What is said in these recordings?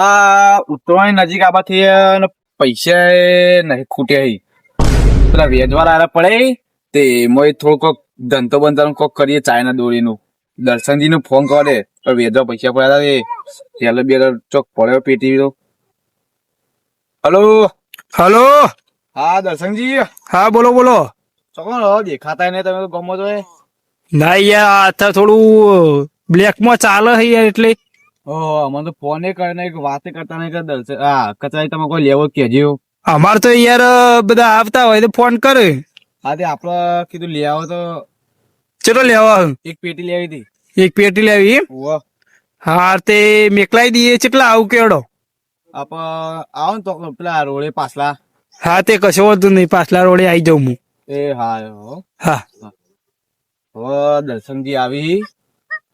આ ઉત્તરાયણ નજીક આવવાથી પૈસા એ નહીં ખૂટ્યા પેલા વેજવાળા આરા પડે તે મોય થોડો કોક ધંધો બંધાનો કોક કરીએ ચાઇના દોરીનું. દર્શનજી નું ફોન કરે તો વેજવા પૈસા પડ્યા એ પેલો બે ચોક પડ્યો પેટી હલો? હલો? હા દર્શનજી? હા બોલો બોલો. ચોકો રહો દેખાતા નહીં તમે ગમો તો ના યાર આ થોડું બ્લેકમાં ચાલે છે યાર એટલે. ઓહો અમને તો ફોન કરે ને વાતે કરતા નહીં કે દર્શન હા કચાઈ તમે કોઈ લેવો કેજો અમાર તો યાર બધા આવતા હોય તો ફોન કરે. હા તે આપડે કીધું લે આવો તો. ચલો લેવા એક પેટી લેવી હતી. એક પેટી લેવી હા તે મેકલાઈ દઈએ કેટલા આવું કેવડો? આપ આવો ને તો પેલા રોડે પાછલા. હા તે કશો વધુ નહીં પાછલા રોડે આવી જાઉં હું. એ હા. હો. દર્શનજી આવી.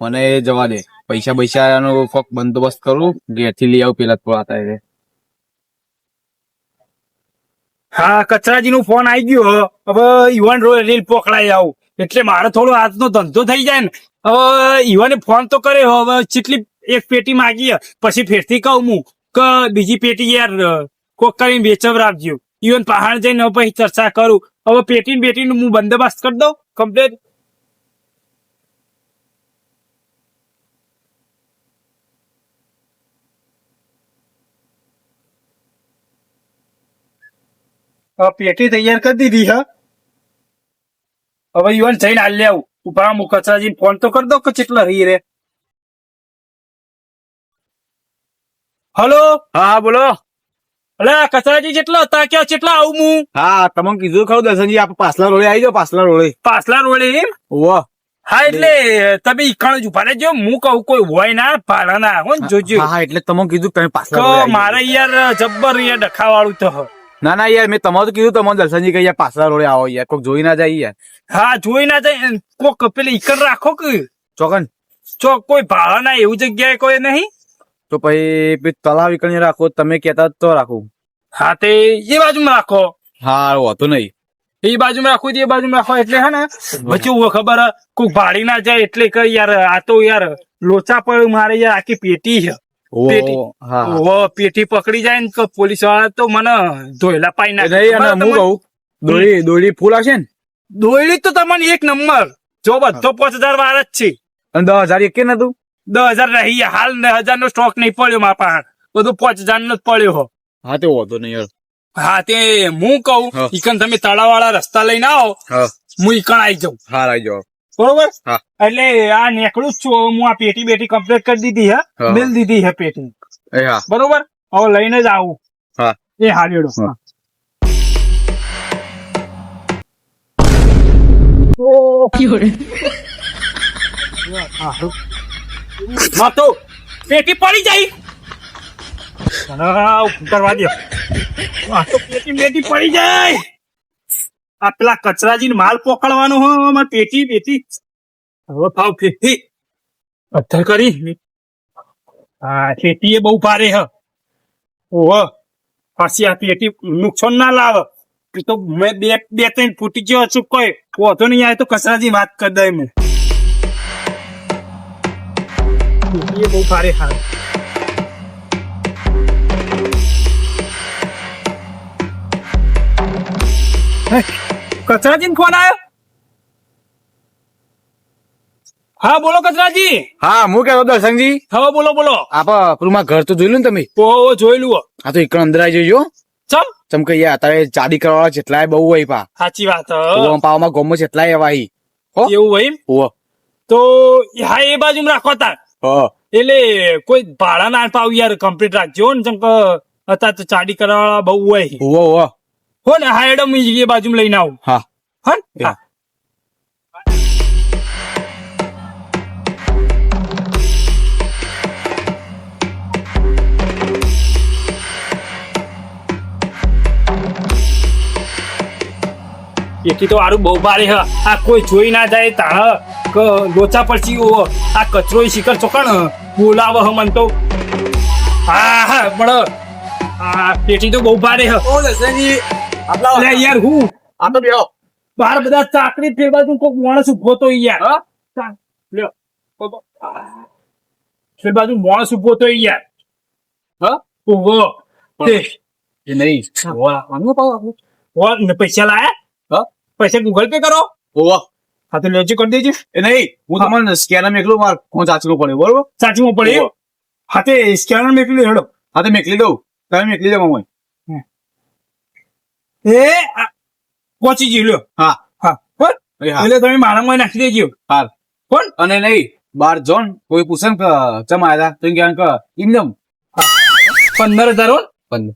મને જવા દે. પૈસા પૈસા નો ફક બંદોબસ્ત કરું, ઘેરથી લઈ આવું પેલા થોડા હા કચરાજી નું ફોન આવી ગયો હવે યુવાન રીલ પકડાઈ આવું. એટલે મારે થોડો હાથનો ધંધો થઈ જાય ને. હવે યુવાને ફોન તો કરે હવે ચેટલી એક પેટી માગી પછી ફેરથી કહું હું કે બીજી પેટી યાર કોક કરીને વેચવ રાખજો. યુવાન પહાડ જઈને પછી ચર્ચા કરું. હવે પેટી ને પેટી નું હું બંદોબસ્ત કરી દઉં, કમ્પ્લેટ. પેટી તૈયાર કરી દીધી હા હવે યુવાન જઈને હાલ આવું. ઊભા હું ફોન તો કરી દો કે કેટલા રહી રે હલો હા હા બોલો. અલે કચરાજી જેટલા હતા? કે કેટલા આવું હું? હા તમે કીધું ખરું દર્શનજી આપ પાછલા રોડે આવી જાઓ પાછલા રોડે. પાછલા રોડે એમ? વાહ હા એટલે તમે ઈકાણ જ ઊભા રહેજો. હું કહું કોઈ હોય ના ભાડા ના હોય જોજો. હા એટલે તમે કીધું તમે પાછલા મારે યાર જબ્બર યાર ડખા વાળું તો. ના ના યાર મેં તમારું કીધું તમને દર્શનજી કે યાર પાછલા રોડે આવો યાર કોક જોઈ ના જાય યાર. હા જોઈ ના જાય કોક પેલી ઈકર રાખો કે. ચોકન. ચો કોઈ ભાડા ના એવું જગ્યાએ કોઈ નહીં? તો પછી તલાવ વિકણી રાખો તમે કેતા તો રાખું. હા તે એ બાજુમાં રાખો. હા હોતું નહીં. એ બાજુમાં રાખો એ બાજુમાં રાખો એટલે હે ને પછી હું ખબર કોક ભાડી ના જાય એટલે કે યાર આ તો યાર લોચા પર મારે યાર આખી પેટી છે. પેટી. પકડી જાય ને તો પોલીસવાળા તો મને ધોયલા પાઈ નાખે. દોડી દોડી ફૂલ આવશે ને? દોયડી તો તમને એક નંબર. જો બધો પાંચ હજાર વાર જ છે. અને દસ હજાર એક નતું દસ હજાર રહી હાલ દસ હજાર નો સ્ટોક નહીં પડ્યો મારા પાસે બધું પાંચ હજાર નો જ પડ્યો હો. હા તે વાંધો નહીં યાર હા તે હું કહું. ઈકન તમે તળાવ વાળા રસ્તા લઈને આવો. હા. હું ઈકણ આવી જાઉં. હા આવી જાઓ. બરોબર. એટલે આ નીકળું જ છું. હું આ પેટી બેટી કમ્પ્લીટ કરી દીધી હે. મિલ દીધી હે પેટી. બરોબર? હવે લઈને જ આવું. એ હારેડો પેટી પડી જાય. ના, કરવા દો. પેટી બેટી પડી જાય. આ પેલા કચરાજી માલ પકડવાનો હો મારી પેટી બેટી હવે ફાવ ફેટી પથ્થર કરી. હા, પેટી એ બહુ ભારે હ. ઓહ, પાછી આ પેટી નુકસાન ના લાવે. તો મેં બે બે, ત્રણ ફૂટી ગયો છું કોઈ. વાંધો નહીં આવે તો કચરાજી વાત કરી દે મેં પેટી એ બહુ ભારે હા? કચરાજી ફોન આવ્યો હા બોલો કચરાજી. હા હું કહેતો દર્શનજી હવે બોલો બોલો. આપ પેલું ઘર તો જોયેલું ને તમે? ઓ જોયેલું હો. તો એકણ અંદર આવી જજો ચમ? ચમ કે યાર તારે ચાડી કરવા જેટલાય બહુ હોય પા. સાચી વાત. ઓમ પાવામાં ગોમો જેટલાય એવા હી? એવું હોય ઓ તો હા એ બાજુ રાખો તાર. એટલે કોઈ ભાડા ના પાવ યાર કમ્પ્લીટ રાખજો ને ચમ કે અત્યારે તો ચાડી કરવા બહુ હોય. ઓ ઓહો હો ને હા એડમ એ બાજુ લઈને આવું. હા. હા? એકી તો આરું બહુ ભારે હ. આ કોઈ જોઈ ના જાય તાણ કે લોચા પરથી ઓ આ કચરો ય શિખર ચોકણ બોલાવ હ મન તો. હા હા પણ આ પેટી તો બહુ ભારે હ. ઓ દર્શનજી અલ્યા યાર હું આ તો બેહો બાર બધા ચાકરી ફેરવા તું કોક માણસ ઊભો તો યાર હા? ચા, લ્યો. કોક- આ. ફેરવા તું માણસ ઊભો તો યાર હા? ઓહો તે એ નહીં હોવા આનું પાવ આપણું. ઓહ, ને પૈસા લાયા હા? પૈસા ગૂગલ પે કરો હોવા. હા તો લેજો કરી દેજો એ નહીં હું તમને સ્કેનર મેકલું માર ફોન ચાચવું પડે બરોબર સાચું પડે ઓહો. હા તે સ્કેનર મેકલી હેડો હા તો મેકલી દઉં તમે મેકલી દો મમ્મી એ પહોંચી ગયું લ્યો. હા. હા. એટલે તમે મારામાં નાખી દેજો. હા કોણ? અને નહીં બાર જોન કોઈ પૂછે ને ચમ આયા તો કે અંક એકદમ પંદર હજાર હો પંદર.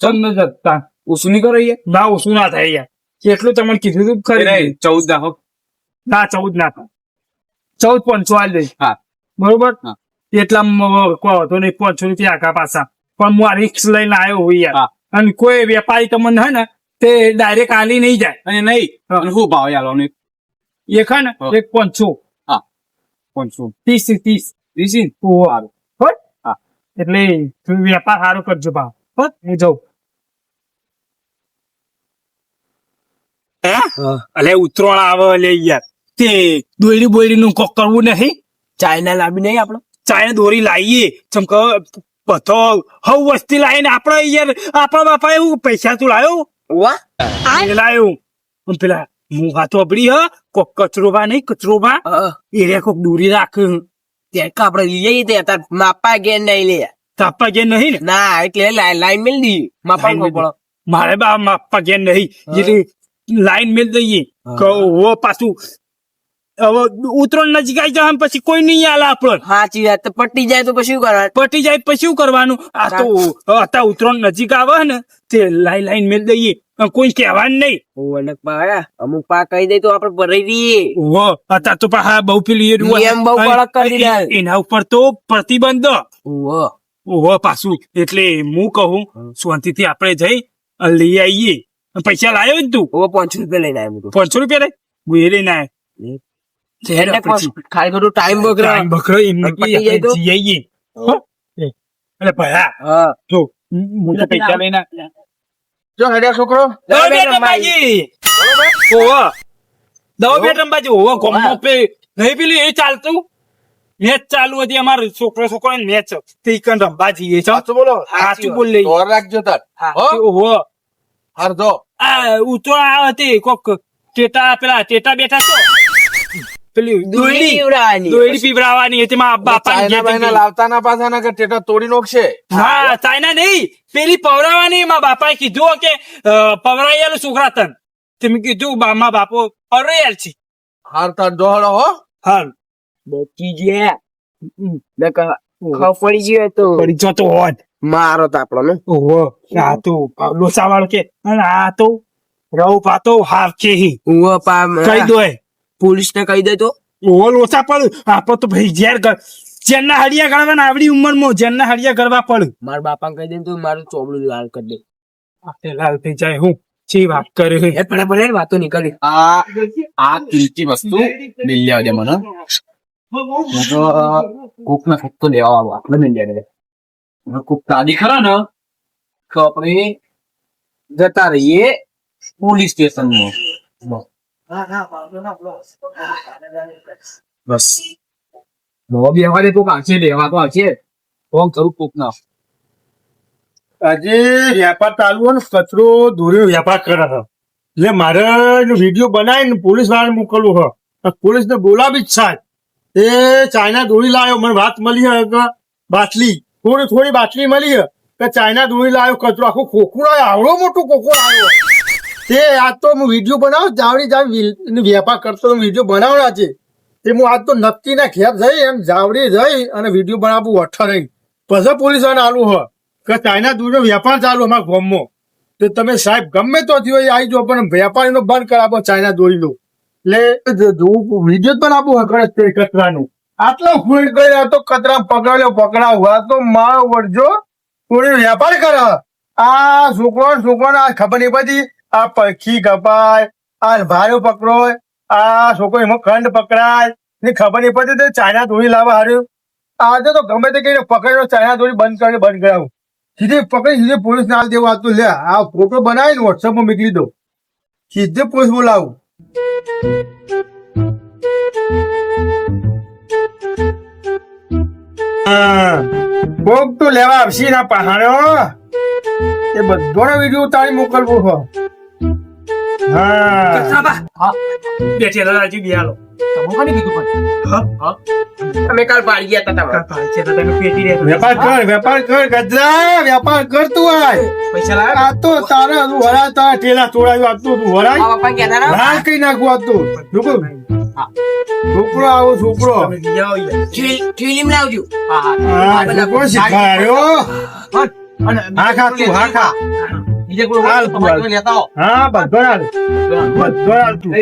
પંદર હજાર. તા. ઉસું નહીં કરો યાર ના ઓછું ના થાય યાર કેટલું તમને કીધું તું ખરી ચૌદ દાખો ના ચૌદ ના થાય. ચૌદ પાંચસો આલી દઈશ હા. બરોબર? હા. એટલા કહો તો નહીં પહોંચો રૂપિયા આગા પાછા. પણ હું આ રિક્સ લઈને આવ્યો હોય યાર. હા. અને કોઈ વેપારી તમને હે ને તે ડાયરેક્ટ આલી નહીં જાય. અને નહીં અને શું ભાવ યાલો એ એક હે ને એક પંચો હા. પંચો ત્રીસ ત્રીસ. ત્રીસ તું સારું? હા. એટલે તું વેપાર સારો કરજો ભાવ. હોત? હું જાઉં. હે? અલે ઉતરોણ આવે લે યાર. તે દોયડી બોયડી નું કોક કરવું નહીં? ચાઇના લાવી નહીં આપણે? ચાઇના દોરી લાવીએ. ચમક બધો હવ વસ્તી લાવીને આપણે યાર આપણા બાપા એવું પૈસા તું લાયો? વાહ. એ પેલા હું હાથો અબડી હ કોક કચરોબા નહીં કચરો એ એ કોક દોરી રાખ. ત્યાં આપડે લઈએ તે તાર માપા ગેર નહીં લે. તાપા ગેર નહીં ને? ના એટલે લાઈન મેલ દી માપા પડો. મારે બા માપા ગેર નહીં. એટલે લાઈન મેલ દઈએ. કહો પાછું હવે ઉતરણ નજીક આવી જાય પછી કોઈ નહીં આલે આપણને સાચી વાત તો પટી જાય તો પછી શું કરવાનું પટી જાય પછી શું કરવાનું આ તો અત્યારે ઉતરણ નજીક આવે ને તે લાઈન લાઈન મેલ દઈએ અને કોઈ કહેવાનું નહીં ઓવરનક પા અમુક પા કહી દે તો આપડે ભરાઈ દઈએ ઓહો અત્યારે તો પાછા બહુ પેલી એ રૂ- નિયમ બહુ કડક કરી દીધા. એ- એના ઉપર તો પ્રતિબંધ ઓહો ઓહો પાછું એટલે હું કહું શાંતિથી આપણે જઈ અને લઈ આવીએ અને પૈસા લાવ્યો ને તું ઓહો પાંચસો રૂપિયા લઈને આવ્યો બધું પાંચસો રૂપિયા રે હું એ લઈને આવ્યો એટલે પછી. ખાલી ખોટું ટાઈમ બગડે. ટાઈમ એમ અને પતી જાય તો? જઈ આવીએ હો? એ, એટલે ભયા હા. જો હું તો પૈસા લઈને જો હેડ્યા છોકરો. દવા રંબાજી ગમો પે નહીં પેલી એ ચાલતું. મેચ ચાલુ હતી અમાર છોકરો છોકરો મેચ તે કન રંબાજી એ સાચું બોલો. સાચું બોલ લઈ. રાખજો તાર. હો? ઓહો. હાર આ ઉતો આ હતી કોક. ટેટા પેલા ટેટા બેઠા તો પેલી દોયડી દોયડી દોયડી પીવડાવવાની હતી બાપા લાવતા ના પાછા ના ટેટા તોડી નોખશે. હા ચાઇના નહીં. પેલી પવરાવાની મારા બાપાએ કીધું કે પવરાયેલું છોકરા તન. તે કીધું બા- બાપો પવરાયેલ છે. હાર તાર દોહડો હો. હાલ બચી ગયા. પડી ગયો તો. પડી જતો હોત. મારો તાપડો ને. ઓહો આ તો લોસા વાળો કે અને આ તો રવ પાતો હાફ છે પા કહી પોલીસ ને કહી દે તો? ઓહો ઓછા પડ. આપો તો ભાઈ ઝેર કર જેનના હરિયા કરવાના આવડી ઉંમરમાં જેનના હડિયા કરવા પડ. મારા બાપા કહી દે તો મારું ચોબડું લાલ કરી દે. આ લાલ થઈ જાય હું. ચી વાત કરી હે. પણ પણ વાતો નીકળી. આ આ કિંમતી વસ્તુ મિલ્યા દે મને. હું તો કોક ના ફક્ત લેવા આવો. આપણે મિલ્યા દે. હવે કોક તાદી ખરા ને તો આપણે જતા રહીએ પોલીસ સ્ટેશન બસ. મારે વીડિયો બનાવીને પોલીસ વાળાને મોકલવું હોય પોલીસ ને બોલાવી જ સાહેબ. એ ચાઇના દોરી લાવ્યો મને વાત મળી કે બાટલી. થોડી થોડી બાટલી મળી કે ચાઇના દોરી લાવ્યો કચરો આખું ખોખું આવડો મોટું ખોખું લાવ્યો તે આજ તો હું વીડિયો બનાવું, જાવડી જાવ વેપાર કરતો વીડિયો બનાવના છે. તે હું આજ તો નક્કી ના ખેપ જઈ, એમ જાવડી જઈ અને વીડિયો બનાવું અઠ રહી. પછી પોલીસ આલું હોય કે ચાઇના દૂધનો વેપાર ચાલુ અમારા ગોમમાં. તો તમે સાહેબ ગમે તો થયો આવી જાઓ, પણ વેપારીનો બંધ કરાવો ચાઇના દોરીનો. એટલે વીડિયો જ બનાવવું હોય તે કચરાનું. આટલો ફૂલ કર્યા તો કચરા પકડાયો પકડાવ. તો મારો વળજો થોડી વેપાર કરે આ છોકરો છોકરો આ ખબર નહીં પડી. આ પક્ષી કપાય આ ભારો પકડોય, આ છોકરો એમાં ખંડ પકડાય. ને ખબર નહીં પડતી તો ચાઇના દોરી લાવવા હાર્યું. આજે તો ગમે તે કહીને પકડ્યો ચાઇના દોરી બંધ કરીને બંધ કરાવું. સીધે પકડી, સીધે પોલીસ ના દેવું આ તો લે. આ ફોટો બનાવીને વોટ્સઅપમાં મોકલી દો. સીધે પોલીસ બોલાવું કોક તો લેવા આવશે ના પહાડો. એ બધો વીડિયો ઉતારી મોકલવું હો. હા. કચરાબા બે ચેલાજી તમે કોને કીધું પણ? હા. અમે કાલ પાડી ગયા હતા તમે કાકા ચેલા તમે પેટી રે વેપાર કર વેપાર કર ગજરા વેપાર કર તું આય પૈસા લાવ્યા? આ તો તારે તું વરાય ઠેલા તોડાયું આ તું વરાય આ પપ્પા કહેતા ના કઈ નાખવું આપતું છોકરો આવો છોકરો તમે લઈ ફિલ્મ લાવજો. હા હા. હા છોકરો શીખવાડ્યો હા ખા તું હા. ખા બીજે કોઈ હાલ, હોય તો તમારે લેતા આવો. હા બધો હાલ. બધો હાલ તું.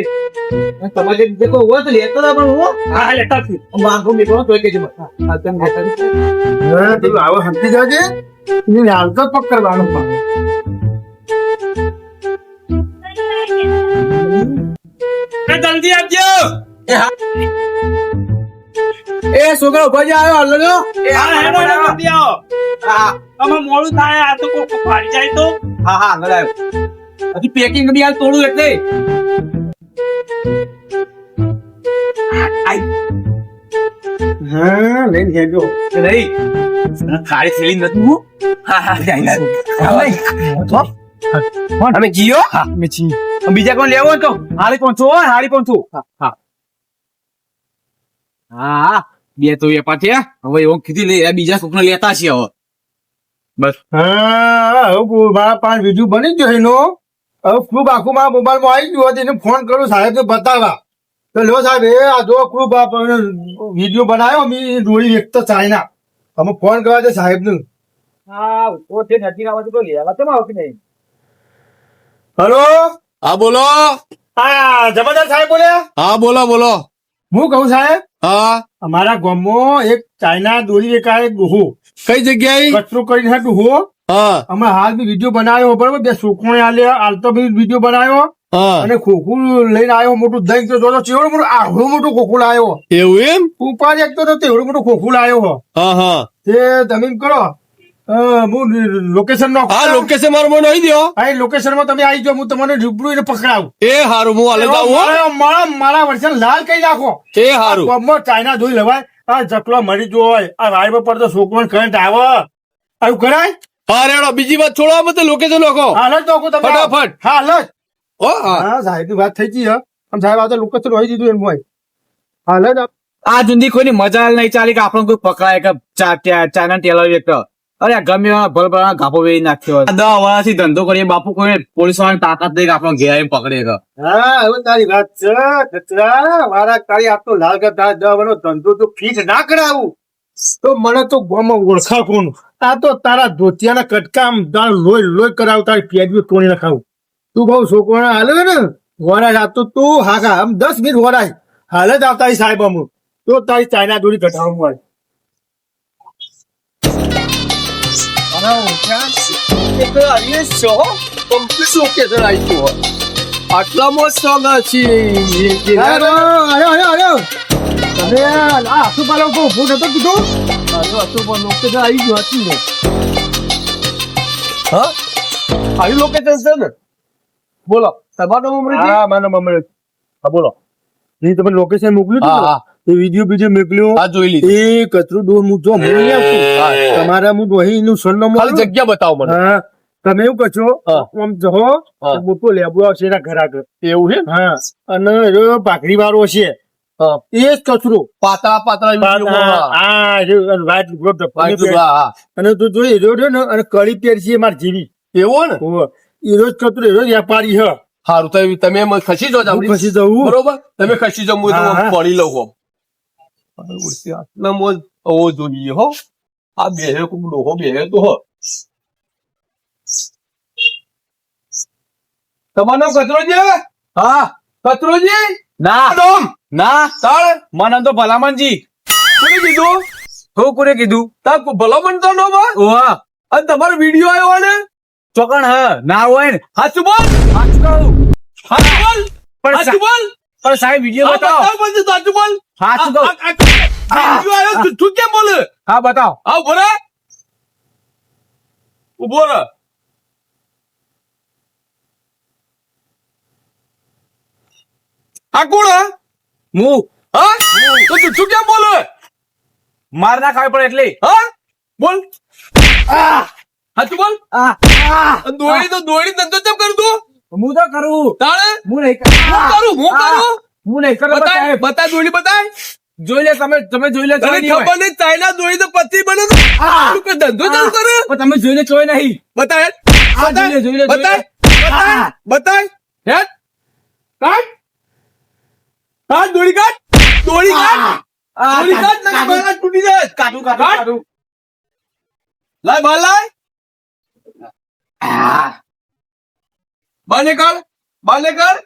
તમારે બીજે કોઈ હોય તો લેતો હતા પણ હું. હા લેતા છું. માગો મેં તો કે જમ હા તમ લેતા તું આવો હંતી જાજે. ને હાલ તો પકડવાનો એ જલ્દી આપજો એ છોકરો ઊભો જ આવ્યો હલ્લો એ હા હેડો હેડો જલ્દી આવો. હા. આમાં મોડું થાય આ તો કોક ફાડી જાય તો. હા હા અંદર આવ્યો હજી પેકિંગ બી હાલ તોડું એટલે હા નહીં ખાલી થેલી નથી હું હા બીજા કોણ લેવો તો હારી પહોંચો હારી પહોંચો હા હા હા બે તો વેપાર હવે એવું કીધી લે બીજા કોકને લેતા છીએ હવે બસ. હા હવે મારા પાંચ વીડિયો બની ગયો એનો હવે ખૂબ આખું મારા મોબાઈલમાં આવી ગયું હતું એને ફોન કરું સાહેબ બતાવવા. તો લો સાહેબ એ આ જો ખૂબ વીડિયો બનાવ્યો મેં ડોળી તો ચાઇના. અમે ફોન કરવા છે સાહેબનું હા તો તે નથી આવે તો લેવા કેમ આવતી નહીં? હલો? હા બોલો. હા જબરદસ્ત સાહેબ બોલ્યા? હા બોલો બોલો. હું કહું સાહેબ? હા. અમારા ગામમાં એક ચાઇના દોરી વેકાય ડોહો કઈ જગ્યાએ? કચરો કરીને ડોહો અમે હાલ બી વીડિયો બનાવ્યો બરોબર? બે સુકોણે આલે આલતો બી વીડિયો બનાવ્યો. અને ખોખું લઈને આવ્યો મોટું દહીં તો જોજો ચેવડો મોટો આવડો મોટો ખોખું લાવ્યો. એવું એમ? ઉપર એક તો તેવડો મોટો ખોખું લાવ્યો હો. હા હા. તે તમે કરો હું લોકેશન નો હા લોકેશન મારું મને આવી દો હા લોકેશનમાં તમે આવી જાઓ હું તમને રૂબરૂ એને પકડાવું. એ હારું હું હાલે મારા મારા વર્ષે લાલ કઈ નાખો. એ હારું. ચાઇના જોઈ લેવાય. આ જકલો મરી ગયો હોય. આ વાયર પર તો છોકરો કરંટ આવે. આવું કરાય? હા રેડો બીજી વાત છોડો મત લોકેશન લખો હાલ જ નોખું તમે ફટાફટ. હા હાલ જ. હો હા. હા સાહેબની વાત થઈ ગઈ હા. આમ સાહેબ આ તો લોકેશન હોય દીધું એમ હોય. હાલ જ આ જુદી કોઈની મજા નહીં ચાલી કે આપણને કોઈ પકડાય કે ચા- ચાના ટેલર એક અરે આ ગમે એવા ભલ ભલા વેરી નાખ્યો આ દસ વર્ષથી ધંધો કરીએ બાપુ કોઈ પોલીસ વાળાની તાકાત દે કે આપણો ઘેર પકડે તો. હા હવે તારી વાત છે કચરા મારા તારી આ તો લાલ ગધા દવાનો ધંધો તો ફીટ ના કરાવું. તો મને તો ગોમાં ઓળખા કોણ આ તો તારા ધોતિયાના કટકા આમ તાર લોહી લોહી કરાવ તારી પેજવી તોડી નખાવું. તું બહુ છોકરો હાલે ને? વરાય આ તો તું હા હા આમ દસ મિનિટ વરાય. હાલ જ આવતા સાહેબ અમુ તો તારી ચાઇના દોરી ઘટાડવું મળે આટલા મસ્ત છે અરે અરે અરે અરે તમે આ આસુપાલો ઊભો ઊભો નતો કીધું હા આવી લોકેશન છે ને બોલો તમારો છે? હા મને મમ્મી હા બોલો એ તમે લોકેશન મોકલ્યું હતું હા ને? એ વીડિયો બીજો મોકલ્યો આ જોઈ લીધો. એ કચરું ડોર હું જો હું નહીં આવતું તમારા હું દોહી નું સરનામું ખાલી જગ્યા બતાવો મને. હા તમે એવું કહો આમ જહો મોટો લેબુ આવશે એના ઘર આગળ. એવું છે? હા અને એનો ભાખરી વાળો છે એ જ કચરો. પાતળા પાતળા વિડીયોમાં. હા એ વાત ગ્રુપ વાંચું છું, હા હા. અને તું જોઈ હીરો રહ્યો ને અને કળી પહેરશે માર જેવી. એવો ને. હીરો જ કચરો જ વેપારી હ. સારું તમે ખસી જો ખસી જવું બરોબર? તમે ખસી જાવ હા, પડી લઉં હોમ આટલા જોઈએ હો આ બે ડોહો બે તો હો તમારું નામ કચરોજી હા કચરોજી ના નામ ના તાળ મને તો ભલામણજી કોને કીધું હું કોને કીધું? તાર ભલામણ તો નામ હા? ઓવા અને તમારો વીડિયો આવ્યો ને? ચોકણ હ ના હોય ને. હાચું બોલ! હાચું કહું. હાચું બોલ! પણ હાચું બોલ! પણ સાહેબ વીડિયો આ બતાવો બતાવ પછી સાચું બોલ સાચું આ- કહું આ- આ- આ વીડિયો આવ્યો તું- તું કેમ બોલે હા બતાવો આ ઊભો રે ઊભો રે આ કોણ હા? હું હા તો તું તું કેમ બોલે માર ના ખાવી પડે એટલે હા બોલ હાચું બોલ દોડી તો દોડી ધંધો ચમ કરું તું હું તો કરું. તાળે હું નહીં હું કરું? હું કરું? હું નહીં કરું બતાય બતાય. દોડી બતાય. જોઈ લે તમે તમે જોઈ લે તને. ખબર નહીં ચાઇના દોડી તો પતિ બને તો શું કે ધંધો ચાલુ કરે? પણ તમે જોઈ લે જોઈ નહીં. બતાય. આ જોઈ લે જોઈ લે બતાય. બતાય. બતાય. હેડ. કાટ કાટ દોડી કાટ દોડી કાટ દોડી કાટ નકર બાર તૂટી જાય. કાઢું કાઢું લાય બાલ લાય બાર લાય બાને કાઢ બાને કાઢ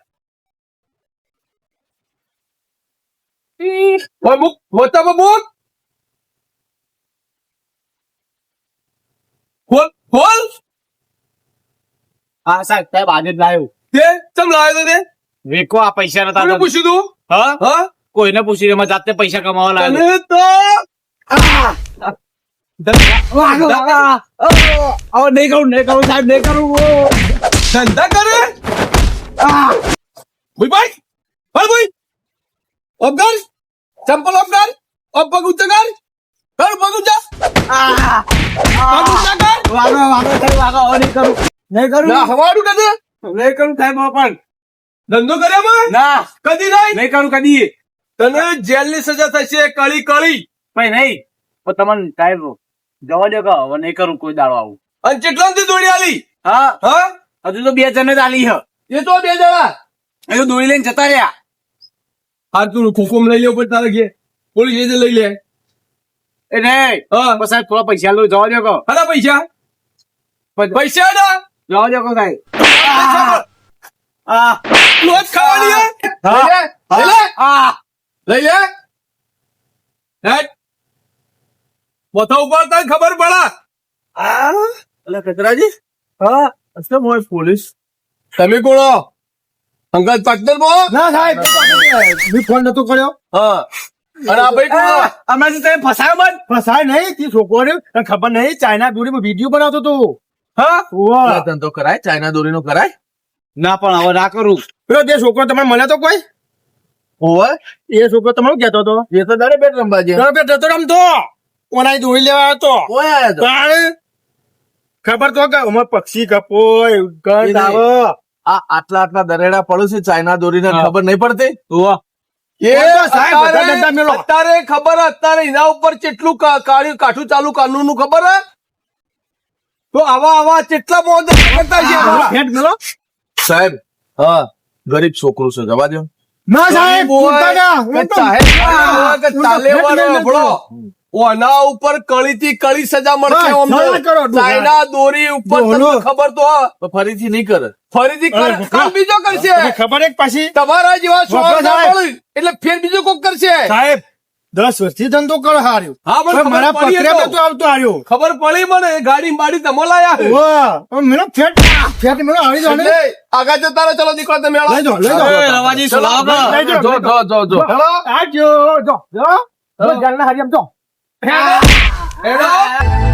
ઓય મુક મોટામાં મુક ખોલ ખોલ હા સાહેબ સાહેબ આજે જ લાવ્યો તે ચમ લાવ્યો તે વેકો આ પૈસા નતા કોને પૂછ્યું તું હા હા કોઈને પૂછી એમાં જાતે પૈસા કમાવા લાવ્યો તો નહીં કરું નહીં કરું સાહેબ નહીં કરું ધંધા કરે? ભાઈ ભાઈ હાલ ભાઈ. અબગાર ચંપલ અબગાર અબ પગ ઊંચા કર કર પગ ઊંચા પગ ઊંચા કર વાગો વાગો વાગો નહીં કરું. નહીં કરું? ના હવાડું કદે? નહીં કરું સાહેબ હવે પણ. ધંધો કર્યામાં ના. કદી નહીં? નહીં કરું કદી. તને જેલની સજા થશે કળી કળી. પણ નહીં. પણ તમને સાહેબ જવા દો કે હવે નહીં કરું કોઈ દાડો આવું. અને કેટલા દોડી આલી? હા? હા? હજુ તો બે જણ જ આલી હ. એ તો બે જણા. એ તો દોડી લઈને જતા રહ્યા. હા તું ખોખોમ લઈ લેવો પણ તારે ઘેર. પોલીસ એ લઈ લે. એ નહીં. હા. સાહેબ થોડા પૈસા લો જવા દો કો હલા પૈસા પૈસા ના જવા દો કો સાહેબ આ લોટ ખાવાની હે? લઈ લે. લઈ હેટ માથા ઉપર તને ખબર પડે. એટલે કચરાજી? હા. અસમ હોય પોલીસ. તમે કોણ અંકલ પાર્ટનર બો? ના સાહેબ મેં ફોન નતો કર્યો. હા. અને આ ભાઈ કોણ હમણાં તમે ફસાયો મત ફસાય નહીં તે છોકરો રહ્યો, તને ખબર નહીં ચાઇના દોરીમાં વીડિયો બનાવતો તો. હા? વાહ. ધંધો કરાય ચાઇના દોરીનો કરાય. ના પણ હવે ના કરું. પેલો તે છોકરો તમે મળ્યો તો કોઈ? ઓય એ છોકરો તમારો કેતો હતો. એ તો દરે બેટ રમવા જે પેટ રમતો. ઓનાઈ દોરી લેવા હતો ઓય આયા તો. તાણ ખબર તો કે અમે પક્ષી કપોય ગંધ આવે આ આટલા આટલા દરેડા પડું છે ચાઇના દોરીને. ખબર નહીં પડતી? અત્યારે- ખબર અત્યારે એના ઉપર કેટલું કાઠું ચાલુ કાનૂનનું ખબર હે? તો આવા આવા કેટલા મોદ કરતા સાહેબ હા ગરીબ છોકરું છે જવા દો ના સાહેબ બોલતા ના. ઓના ઉપર કળીથી કળી સજા મળશે. ચાઇના દોરી ઉપર ખબર તો ફરીથી નહીં કરે. ફરીથી બીજો કરશે. ખબર એક પાછી? તમારા જેવા. મળે એટલે ફેર બીજો કોક કરશે. સાહેબ દસ વર્ષથી ધંધો કર હાર્યો. હા પણ મારા પત્રે તો. આવતો આવ્યો ખબર પડી મને ગાડી માડી તમે લાયા છે. વાહ પણ મેલો ફેટ ફેટ મેલો આવી જાવ આગળ જતા રહો ચલો દીકરો તમે લઈ જાઓ, લઈ જાઓ. એ રવાજી જાઓ, જો. જો જો જો. ચલો, આજો જો જો જો. જાલના હારી આમ જો હેડો